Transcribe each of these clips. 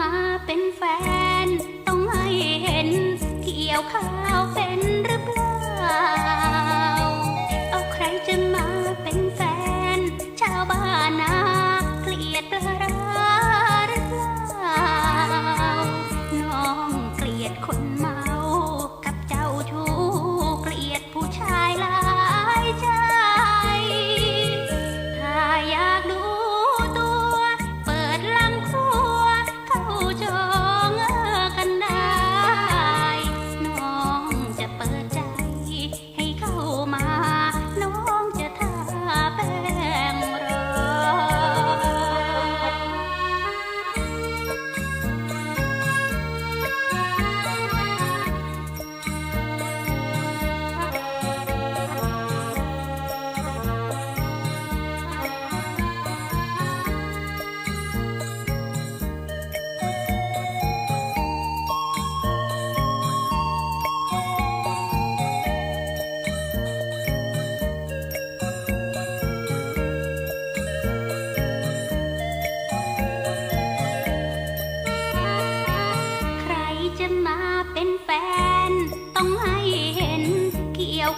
มาเป็นแฟน ต้องให้เห็น เกี่ยวข้าวเป็นหรือเปล่า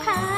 看。